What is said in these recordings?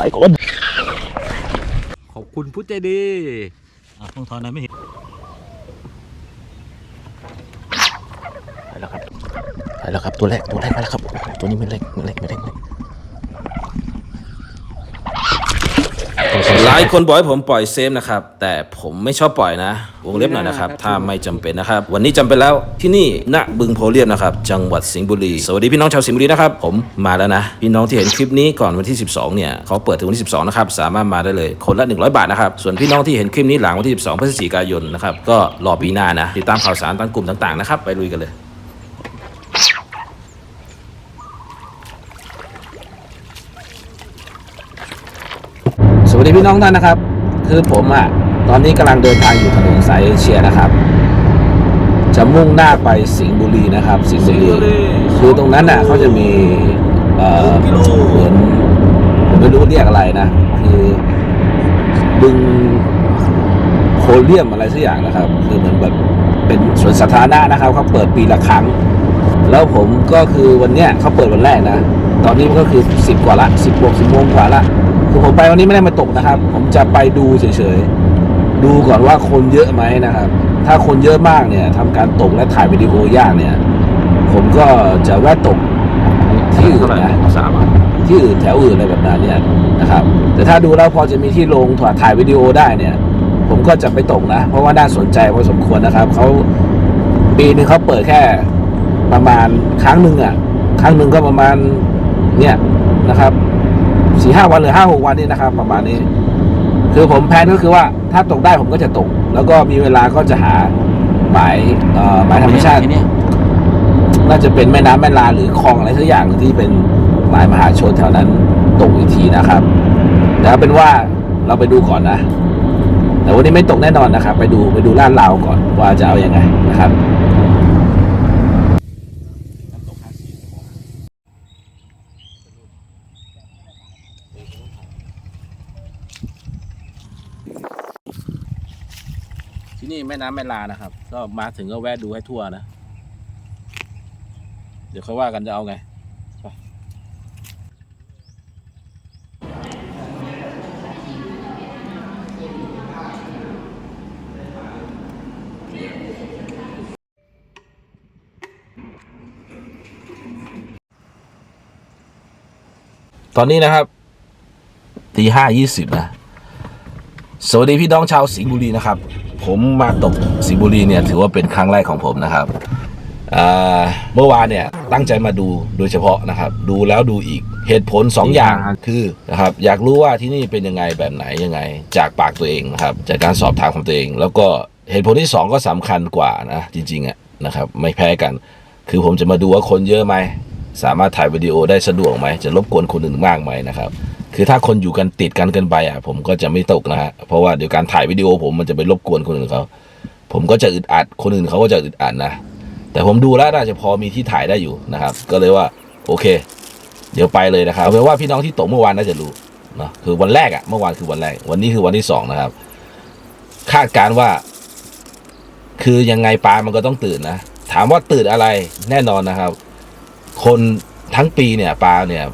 ไปก่อนขอบคุณพุทธใจดีอะต้องถอนนะไม่เห็นไปแล้วครับไปแล้วครับตัวแรกตัวแรกไปแล้วครับ ตัวนี้ไม่เล็กไม่เล็กไม่เล็กไม่เล็ก หลายคนบอกให้ผมปล่อยเซฟนะครับ แต่ผมไม่ชอบปล่อยนะ วงเล็บหน่อยนะครับ ถ้าไม่จำเป็นนะครับ วันนี้จำเป็นแล้วที่นี่ณบึงโพเรียมนะครับ จังหวัดสิงห์บุรี สวัสดีพี่น้องชาวสิงห์บุรีนะครับ ผมมาแล้วนะ พี่น้องที่เห็นคลิปนี้ก่อนวันที่ 12 เนี่ยเขาเปิดถึงวันที่ 12 นะครับ สามารถมาได้เลย คนละ 100 บาทนะครับ ส่วนพี่น้องที่เห็นคลิปนี้หลังวันที่ 12 พฤศจิกายนนะครับ ก็รอปีหน้านะ ติดตามข่าวสารตามกลุ่มต่างๆนะครับ ไปลุยกันเลย วัสดีพี่น้องท่านนะครับ คือผมอะตอนนี้กำลังเดินทางอยู่ถนนสายเอเชียนะครับ จะมุ่งหน้าไปสิงห์บุรีนะครับ สิงห์บุรีคือตรงนั้นน่ะเขาจะมีเอ่อเหมือนผมไม่รู้เรียกอะไรนะ คือบึงโคเลียมอะไรสักอย่างนะครับ คือเหมือนแบบเป็นสวนสาธารณะนะครับเขาเปิดปีละครั้ง แล้วผมก็คือวันเนี้ยเขาเปิดวันแรกนะ ตอนนี้มันก็คือสิบกว่าละสิบโมงสิบโมงกว่าละ คือผมไปวันนี้ไม่ได้มาตกนะครับ ผมจะไปดูเฉยๆ ดูก่อนว่าคนเยอะไหมนะครับ ถ้าคนเยอะมากเนี่ยทำการตกและถ่ายวิดีโอยากเนี่ย ผมก็จะแวะตกที่อื่นนะสามที่อื่นแถวอื่นอะไรแบบนั้นเนี่ยนะครับ แต่ถ้าดูแล้วพอจะมีที่ลงถ่ายถ่ายวิดีโอได้เนี่ย ผมก็จะไปตกนะ เพราะว่าน่าสนใจพอสมควรนะครับเขาปีหนึงเขาเปิดแค่ประมาณครั้งหนึ่งอะ ครั้งหนึ่งก็ประมาณเนี่ยนะครับ สี่ห้าวันหรือห้าหกวันนี่นะครับ ประมาณนี้ คือผมแพลนก็คือว่าถ้าตกได้ผมก็จะตก แล้วก็มีเวลาก็จะหาหมายเอ่อหมายธรรมชาติเนี่ยน่าจะเป็นแม่น้ำแม่ลาหรือคลองอะไรสักอย่างหนึ่งที่เป็นหมายมหาชนแถวนั้นตกอีกทีนะครับแต่เอาเป็นว่าเราไปดูก่อนนะ แต่วันนี้ไม่ตกแน่นอนนะครับ ไปดูไปดูลาดราวก่อนว่าจะเอาอยัางไงนะครับ นี่แม่น้ำแม่ลานะครับ ก็มาถึงก็แวะดูให้ทั่วนะ เดี๋ยวเขาว่ากันจะเอาไงไปตอนนี้นะครับตีห้ายี่สิบนะ สวัสดีพี่น้องชาวสิงห์บุรีนะครับ ผมมาตกสิงห์บุรีเนี่ยถือว่าเป็นครั้งแรกของผมนะครับเมื่อวานเนี่ยตั้งใจมาดูโดยเฉพาะนะครับ ดูแล้วดูอีกเหตุผล 2 อย่างคือนะครับอยากรู้ว่าที่นี่เป็นยังไงแบบไหนยังไง จากปากตัวเองนะครับจากการสอบถามของตัวเอง แล้วก็เหตุผลที่ 2 ก็สำคัญกว่านะจริงๆอะนะครับไม่แพ้กัน คือผมจะมาดูว่าคนเยอะไหมสามารถถ่ายวิดีโอได้สะดวกไหมจะรบกวนคนอื่นมากไหมนะครับ คือถ้าคนอยู่กันติดกันเกินไปอะ ผมก็จะไม่ตกนะฮะเพราะว่าเดี๋ยวการถ่ายวิดีโอผมมันจะไปรบกวนคนอื่นเขาผมก็จะอึดอัดคนอื่นเขาก็จะอึดอัดนะแต่ผมดูแล้วน่าจะพอมีที่ถ่ายได้อยู่นะครับ ก็เลยว่า โอเค เดี๋ยวไปเลยนะครับเอาเป็นว่าพี่น้องที่ตกเมื่อวานน่าจะรู้เนะคือวันแรกอะเมื่อวานคือวันแรก วันนี้คือวันที่สองนะครับ คาดการว่า คือยังไงปลามันก็ต้องตื่นนะถามว่าตื่นอะไรแน่นอนนะครับ คนทั้งปีเนี่ยปลาเนี่ย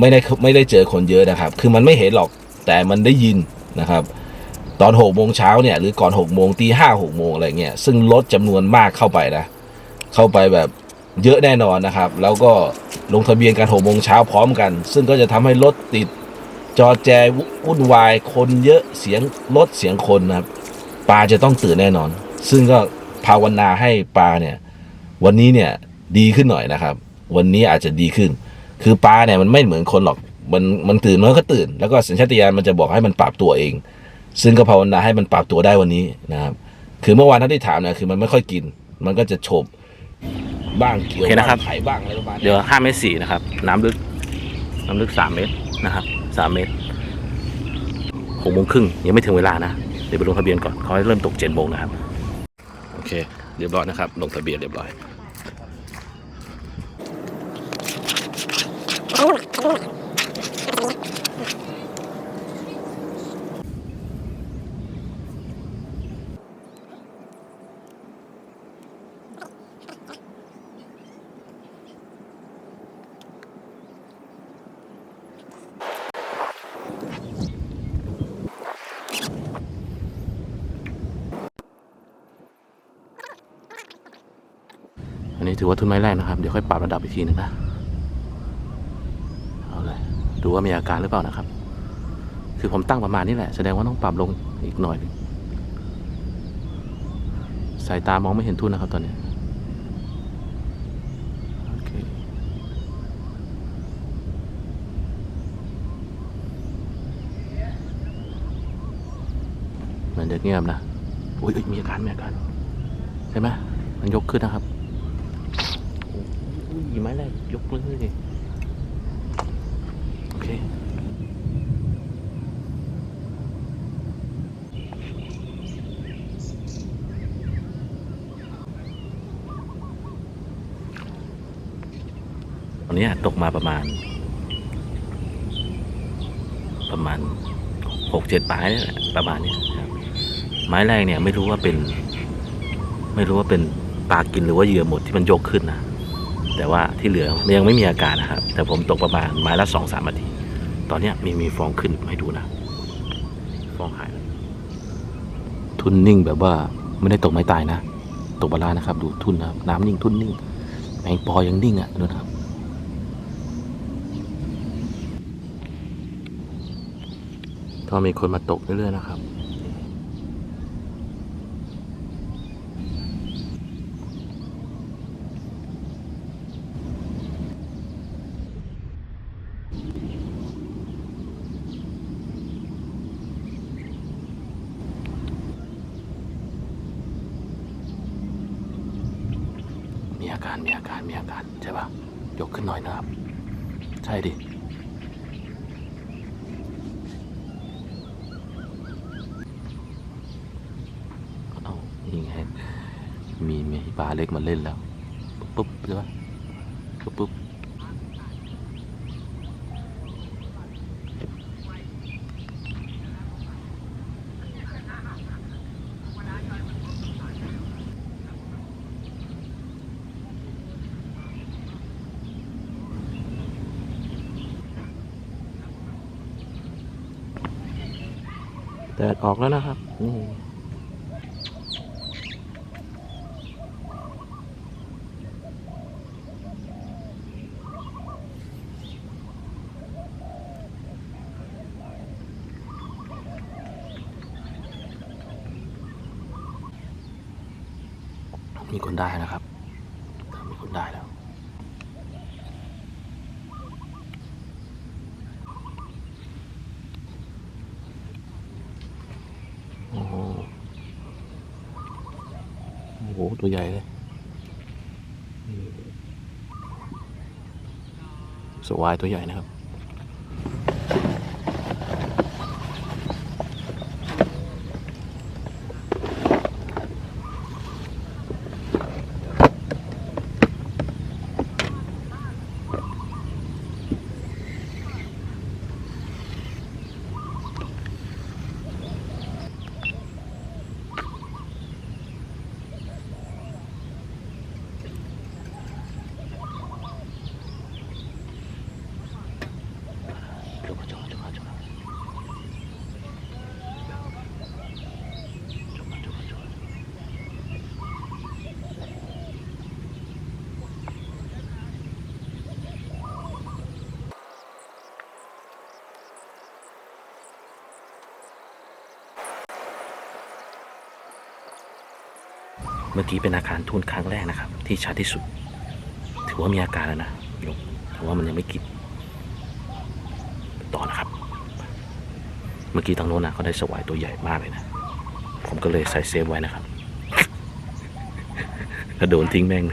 ไม่ได้ไม่ได้เจอคนเยอะนะครับ คือมันไม่เห็นหรอกแต่มันได้ยินนะครับ ตอนหกโมงเช้าเนี่ยหรือก่อนหกโมงตีห้าหกโมงอะไรเงี้ยซึ่งลดจำนวนมากเข้าไปนะเข้าไปแบบเยอะแน่นอนนะครับ แล้วก็ลงทะเบียนกันหกโมงเช้าพร้อมกัน ซึ่งก็จะทำให้รถติดจอแจวุ่นวายคนเยอะเสียงรถเสียงคนนะครับปลาจะต้องตื่นแน่นอน ซึ่งก็ภาวนาให้ปลาเนี่ย วันนี้เนี่ยดีขึ้นหน่อยนะครับ วันนี้อาจจะดีขึ้น คือปลาเนี่ยมันไม่เหมือนคนหรอก มันมันตื่นมันก็ตื่น แล้วก็สัญชาตญาณมันจะบอกให้มันปรับตัวเอง ซึ่งก็ภาวนาให้มันปรับตัวได้วันนี้นะครับ คือเมื่อวานท่านที่ถามเนี่ยคือมันไม่ค่อยกิน มันก็จะโฉบบ้างเกี่ยวโอเคนะครับบ้างไถบ้างอะไรประมาณนี้ เดี๋ยวห้าเมตรสี่นะครับ น้ำลึก น้ำลึกสามเมตรนะครับสามเมตรหกโมงครึ่งยังไม่ถึงเวลานะ เดี๋ยวไปลงทะเบียนก่อนเขาให้เริ่มตกเจ็ดโมงนะครับ โอเค เรียบร้อยนะครับ ลงทะเบียนเรียบร้อย อันนี้ถือว่าทุนไม้แรกนะครับ เดี๋ยวค่อยปรับระดับอีกทีนึงนะ ดูว่ามีอาการหรือเปล่านะครับ คือผมตั้งประมาณนี้แหละ แสดงว่าต้องปรับลงอีกหน่อย สายตามองไม่เห็นทุนนะครับตอนนี้เคมันจะเงียบนะอุ้ยอ้ยมีอาการมีอาการใช่ไหมมันยกขึ้นนะครับอุ้ยไม้แรกยกเลยดิโอ เค ตอนนี้ตกมาประมาณ ประมาณหกเจ็ดไม้เนี่แหละประมาณนี้ครับ ไม้แรกเนี่ยไม่รู้ว่าเป็น ไม่รู้ว่าเป็นปลากินหรือว่าเหยื่อหมดที่มันยกขึ้นนะแต่ว่าที่เหลือยังไม่มีอาการนะครับ แต่ผมตกประมาณไม้ละสองสามนาที ตอนนี้มีมีฟองขึ้นให้ดูนะ ฟองหายแล้วทุนนิ่งแบบว่าไม่ได้ตกไม้ตายนะ ตกปลานะครับ ดูทุนนะครับน้ำนิ่งทุนนิ่งแมงปอยังนิ่งอะดูนะครับก็มีคนมาตกเรื่อยๆนะครับ มีอา การมีอาการมีอาการใช่ปะยกขึ้นหน่อยนะครับ ใช่ดิเอานี่ไงมีมีปลาเล็กมาเล่นแล้ว ปุ๊บใช่ปะปุ๊บปุ๊บแดด ออกแล้วนะครับ นี่มีคนได้นะครับ มีคนได้แล้ว โอ้โห โอ้โห ตัวใหญ่เลยสวายตัวใหญ่นะครับ เมื่อกี้เป็นอาการทุนครั้งแรกนะครับ ที่ชัดที่สุด ถือว่ามีอาการแล้วนะยกแต่ว่ามันยังไม่กินต่อนะครับ เมื่อกี้ทางโน้นนะเขาได้สวายตัวใหญ่มากเลยนะ ผมก็เลยใส่เซฟไว้นะครับกระโดนทิ้งแม่ง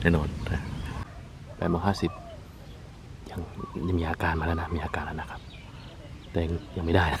แน่นอนนะแปดโมงห้าสิบยังยังมีอาการมาแล้วนะ มีอาการแล้วนะครับ แต่ยังยังไม่ได้นะ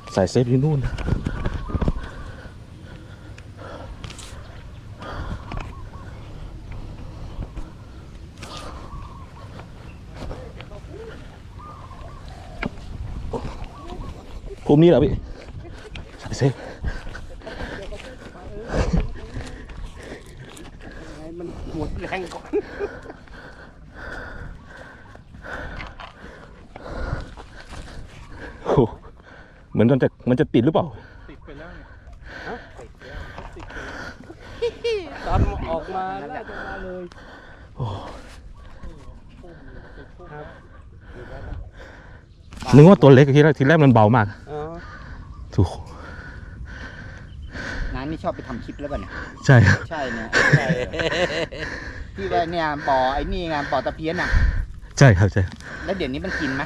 ใส่เซฟอยู่นู่น ภูมินี้เหรอพี่ใส่เซฟมันหมดแรงก่อน โอ้โหเห มือนมันจะมันจะติดหรือเปล่า ติดไปแล้วเนี่ยฮะติดแล้วติดไปแล้วตอนออกมาแรกจะมาเลยครับนึกว่าตัวเล็กทีแรกทีแรกมันเบามากอ๋อถูกน้านี่ชอบไปทำคลิปแล้วป่ะเนี่ยใช่ครับใช่เนี่ยใช่ที่ว่าเนี่ยบ่อไอ้นี่ไงบ่อตะเพียนอะ ใช่ครับใช่แล้วเดี๋ยวนี้มันกินไหม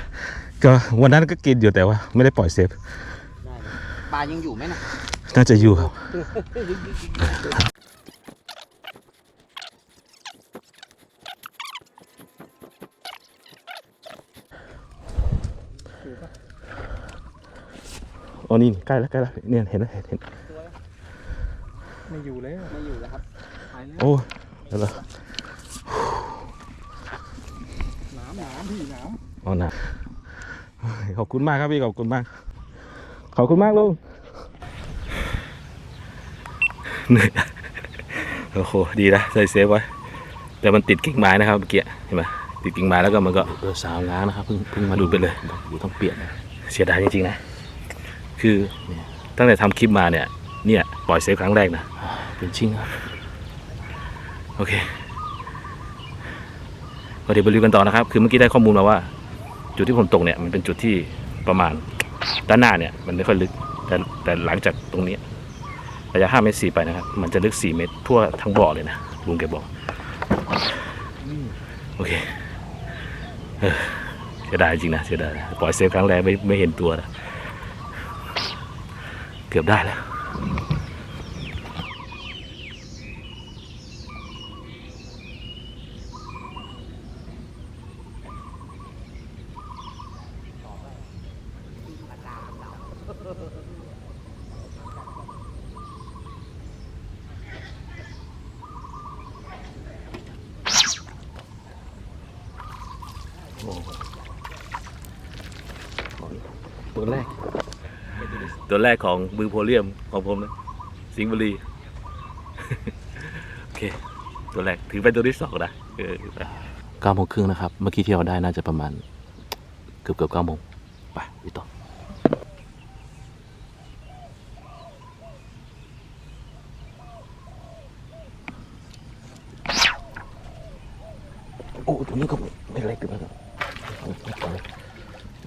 ก็วันนั้นก็กินอยู่แต่ว่าไม่ได้ปล่อยเซฟปลายังอยู่ไหมน่ะน่าจะอยู่ครับ อ๋อนี่ใกล้แล้วใกล้แล้วเนี่ยเห็นแล้วเห็นเห็นไม่อยู่แล้วไม่อยู่แล้วครับหายแล้วโอ้เดี๋ยวละหนามหนามพี่หนามอ๋อนะ ขอบคุณมากครับพี่ขอบคุณมาก ขอบคุณมากลุงเหนื่อยโอ้โหดีนะใส่เซฟไว้ แต่มันติดกิ่งไม้นะครับเมื่อกี้เห็นไหมติดกิ่งไม้แล้วก็มันก็เออสาวง้างนะครับเพิ่งเพิ่งมาดูดไปเลยอยู่ต้องเปลี่ยนนะเสียดายจริงๆนะ คือตั้งแต่ทำคลิปมาเนี่ย เนี่ยปล่อยเซฟครั้งแรกนะเป็นจริงครับโอเคก็เดี๋ยวไปดูกันต่อนะครับ คือเมื่อกี้ได้ข้อมูลมาว่า จุดที่ผมตกเนี่ยมันเป็นจุดที่ประมาณด้านหน้าเนี่ยมันไม่ค่อยลึก แต่แต่หลังจากตรงนี้ระยะ5เมตร4ไปนะครับมันจะลึก 4 เมตรทั่วทั้งบ่อเลยนะลุงแกบอกโอเคเออเสียดายจริงนะเสียดายปล่อยเซฟครั้งแรกไม่ไม่เห็นตัวนะเกือบได้แล้ว ตัวแรก ตัวแรกของมือโพเลียมของผมนะ สิงห์บุรี โอเค ตัวแรกถือเป็นตัวที่สองนะเก้าโมงครึ่งนะครับ เมื่อกี้ที่เราได้น่าจะประมาณ เกือบเกือบเก้าโมงไปไปต่อโอ้ตัวนี้ก็ไม่เล็กนะครับ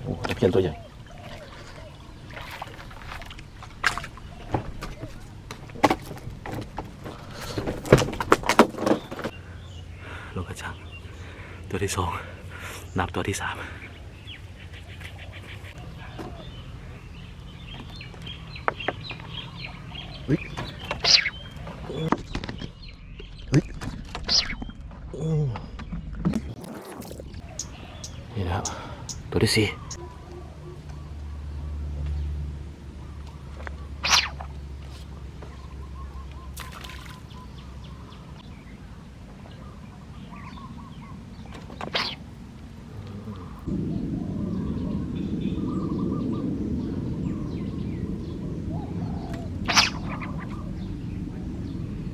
โอ้ตะ เพียนตัวใหญ่ลงกระชัง ตัวที่สองนับตัวที่สามเฮ้ยเฮ้ยอืมนี่นะครับ ตัวที่สี่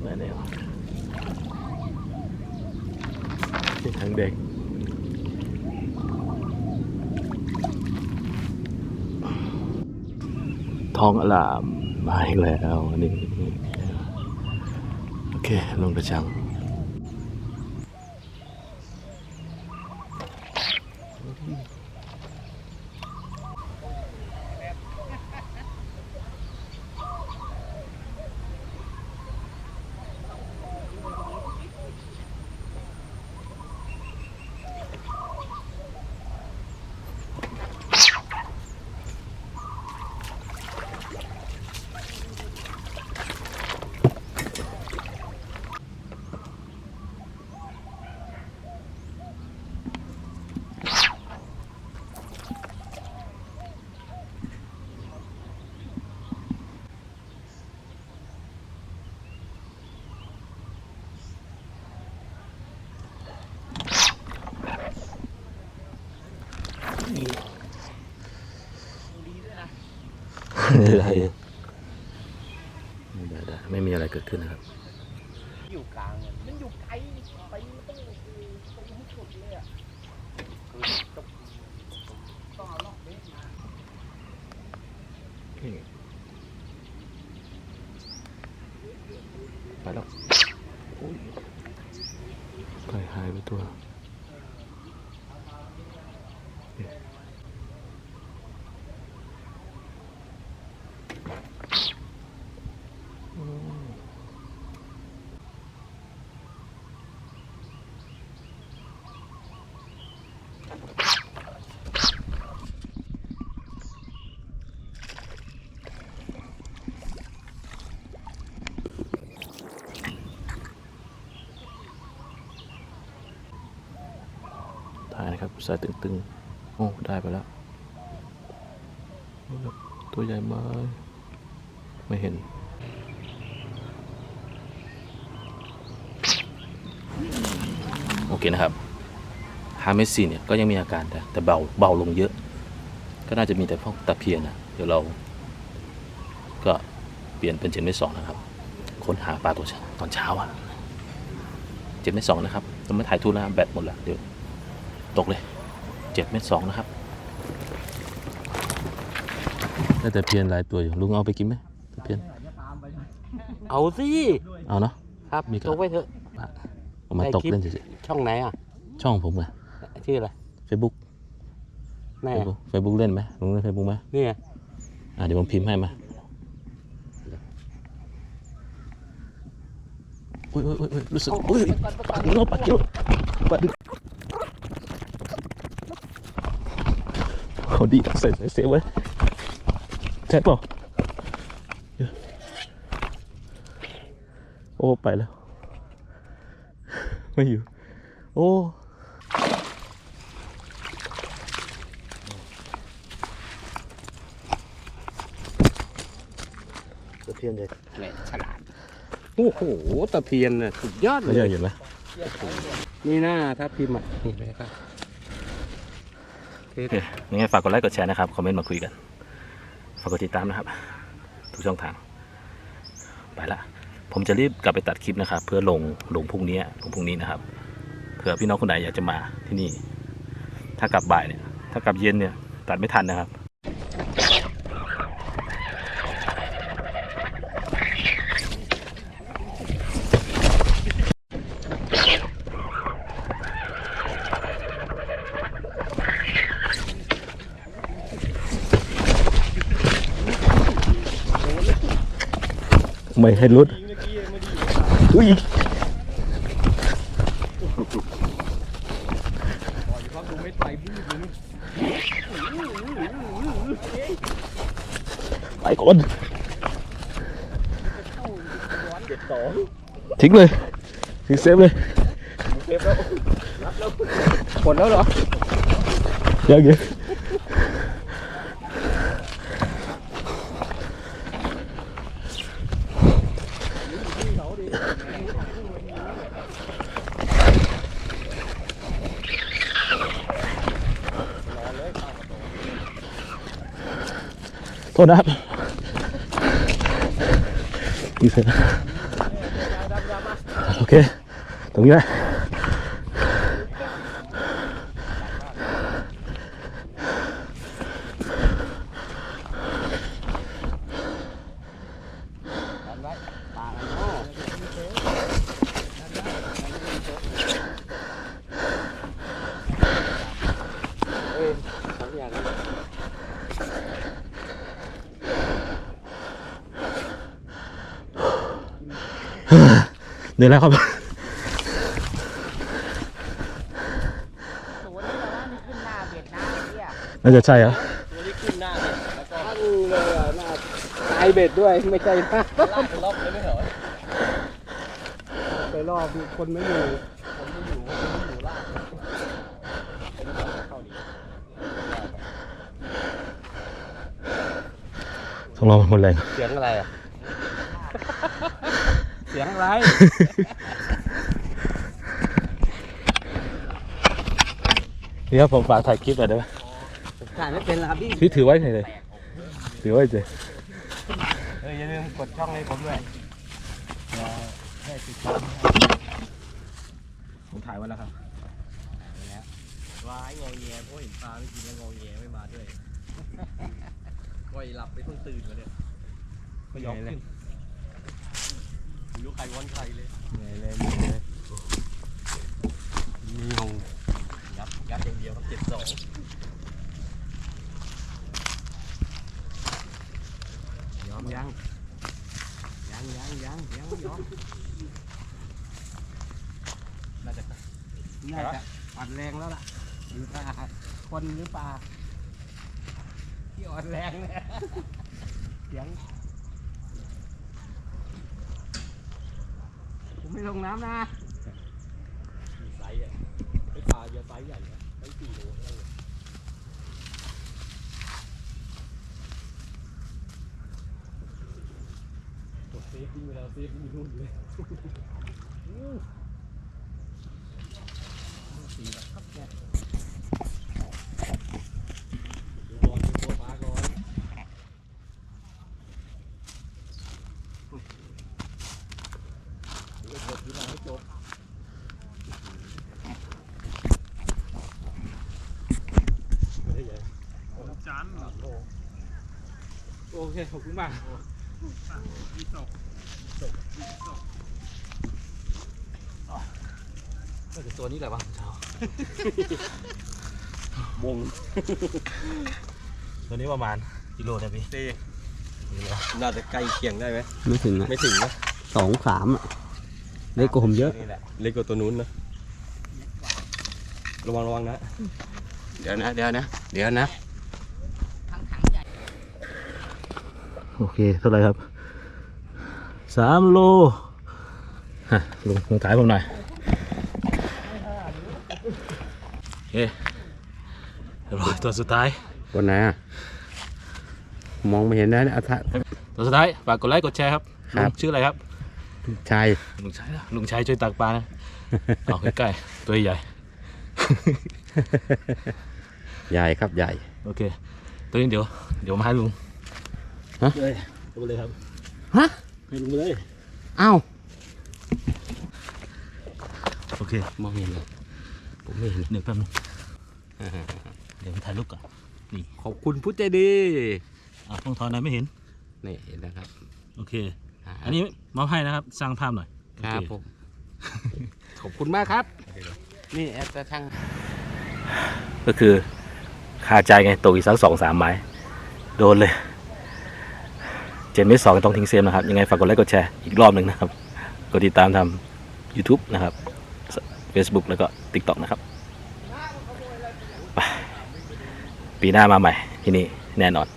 มาแล้ว ทั้งเด็ก ทองอลามมาอีกแล้วอันนี้โอเคลงกระชัง ได้ได้ได้ไม่มีอะไรเกิดขึ้นนะครับ อยู่กลางเนี่ยมันอยู่ไกลไปต้องไปให้สุดเลยอะคือต้องต้องเอาล็อกเบสมา ไปแล้วไปหายไปตัว ถ่าย นะครับสายตึงๆโอ้ได้ไปแล้วตัวใหญ่มากไม่เห็นโอเคนะครับฮาเมสซีเนี่ยก็ยังมีอาการแต่แต่เบาเบาลงเยอะ ก็น่าจะมีแต่พวกตะเพียนนะเดี๋ยวเรา ก็เปลี่ยนเป็นเจ็ดเมตรสองนะครับค้นหาปลาตัวเช้าตอนเช้าอะเจ็ดเมตรสองนะครับต้องมาถ่ายทุนแล้วแบตหมดแล้วเดี๋ยว ตกเลยเจ็ดเมตรสองนะครับได้แต่เพียนหลายตัวอยู่ลุงเอาไปกินไหมตะเพียนเอาสิเอาเนาะครับมีครับตกไว้เถอะเอามาได้ตกคลิปเล่นเฉยช่องไหนอะๆช่องผมไงชื่ออะไรเฟซบุ๊กแม่เฟซบุ๊กเฟซบุ๊กเล่นไหมลุงเล่นเฟซบุ๊กไหมเนี่ยอะเดี๋ยวผมพิมพ์ให้มาอุ้ยอุ้ยอุ้ยอุ้ยรู้สึกอุ้ยปัดกิโลปัดกิโลปัด เขาดีใส่ใส่เซฟไว้แท็กเปล่าเดี๋ยวโอ้ ไปแล้ว ไม่อยู่ โอ้ตะเพียนใหญ่แม่ฉลาด โอ้โห ตะเพียนน่ะสุดยอดไม่เลใช่ยเห็นไหมนี่หน้าถ้าพิมพ์อะนี่เลยครับเทสโอยังไงฝากกดไลค์กดแชร์นะครับ คอมเมนต์มาคุยกัน ฝากกดติดตามนะครับ ทุกช่องทาง ไปละ ผมจะรีบกลับไปตัดคลิปนะครับ เพื่อลงลงพรุ่งนี้ลงพรุ่งนี้นะครับ เผื่อพี่น้องคนไหนอยากจะมาที่นี่ ถ้ากลับบ่ายเนี่ย ถ้ากลับเย็นเนี่ย ตัดไม่ทันนะครับ ไม่ให้รุดอุ้ยไปก่อนทิ้งเลยทิ้งเซฟเลยหมดแล้วเหรอยังยัง โทษนะครับดีเสร็จโอเค ตรงนี้แหละ เหนื่อยแล้วครับตัวนี้แต่ว่านี่ขึ้นหน้าเบ็ดนะไอ้เหี้ยน่าจะใช่เหรอตัวนี้ขึ้นหน้าเนี่ยแล้วก็ตั้งเลยอะหน้าตายเบ็ดด้วยไม่ใช่หน้าลากไปรอบเลยไม่เหรอไปรอบคนไม่อยู่คนไม่อยู่คนไม่อยู่ลากเข้าดีต้องลองหมดแรงเสียงอะไรอะเสียงอะไรนี่ครับผมฝากถ่ายคลิปหน่อยได้ไหมถ่ายไม่เป็นแล้วครับพี่พี่ถือไว้หน่อยเลยถือไว้เลยเอออย่าลืมกดช่องให้ผมด้วยผมถ่ายไว้แล้วครับว้ายงอแงเพราะเห็นปลาไม่กินแล้วงอแงไม่มาด้วยก้อยหลับไปเพิ่งตื่นมาเนี่ยไม่ยอมขึ้น ไม่รู้ใครวอนใครเลยเหนื่อยเลยเหนื่อยเลยมีหงยับยับอย่างเดียวครับเจ็ดสองยอมยังยังยังยังยังไม่ยอมน่าจะน่าจะอ่อนแรงแล้วล่ะหรือปลาคนหรือปลาที่อ่อนแรงเนี่ยเสียงผม ไม่ลงน้ำนะมีไซส์อะไอ้ปลาเยอะไซส์ใหญ่นะไซส์สี่โลนั่นเลยกดเซฟทิ้งไปแล้วเซฟทิ้งอยู่นเลยสีแบบครับแกยดูบอลดูตัวปลาก่อนเดี๋ยวจบดูหน่อยให้จบ โอ เคขอบคุณมากก็จะตัวนี้แหละวะเช้าวงตัวนี้ประมาณกิโลนะพี่ตีน่าจะใกล้เคียงได้ไหมไม่ถึงนะไม่ถึงนะสองสามอะเล็กกว่าผมเยอะนี่แหละเล็กกว่าตัวนู้นนะระวังระวังนะ เดี๋ยวนะ เดี๋ยวนะ เดี๋ยวนะ โอเค เท่าไหร่ครับสามโลฮะลุงลงถ่ายผมหน่อยโอเคเรียบร้อยตัวสุดท้ายวันไหนอะมองไม่เห็นนะอัฐะตัวสุดท้ายฝากกดไลค์กดแชร์ครับครับลุงชื่ออะไรครับ ชาย ลุงชัยนะลุงชัยช่วยตักปลานะ เอาใกล้ๆตัวใหญ่ใหญ่ครับใหญ่โอเค ตัวนี้เดี๋ยวเดี๋ยวมาให้ลุง ฮะเลยลุงไปเลยครับ ฮะ ให้ลุงไปเลย อ้าว โอเค มองไม่เห็นเลย ผมไม่เห็นเดี๋ยวแป๊บนึงเดี๋ยวผมถ่ายรูปก่อนขอบคุณผู้ใจดีอะต้องถอนหน่อยไม่เห็น นี่เห็นนะครับ โอเค อันนี้มอบให้นะครับ สร้างภาพหน่อย ครับโอเผม ขอบคุณมากครับ นี่แอดกระทั่งก็คือคาใจไงตกอีกสักสองสามไม้ โดนเลย เจนเมสสองต้องทิ้งเซมนะครับ ยังไงฝากกดไลค์กดแชร์อีกรอบหนึ่งนะครับ กดติดตามทำ YouTube นะครับ Facebook แล้วก็ TikTok นะครับ ปีหน้ามาใหม่ที่นี่แน่นอน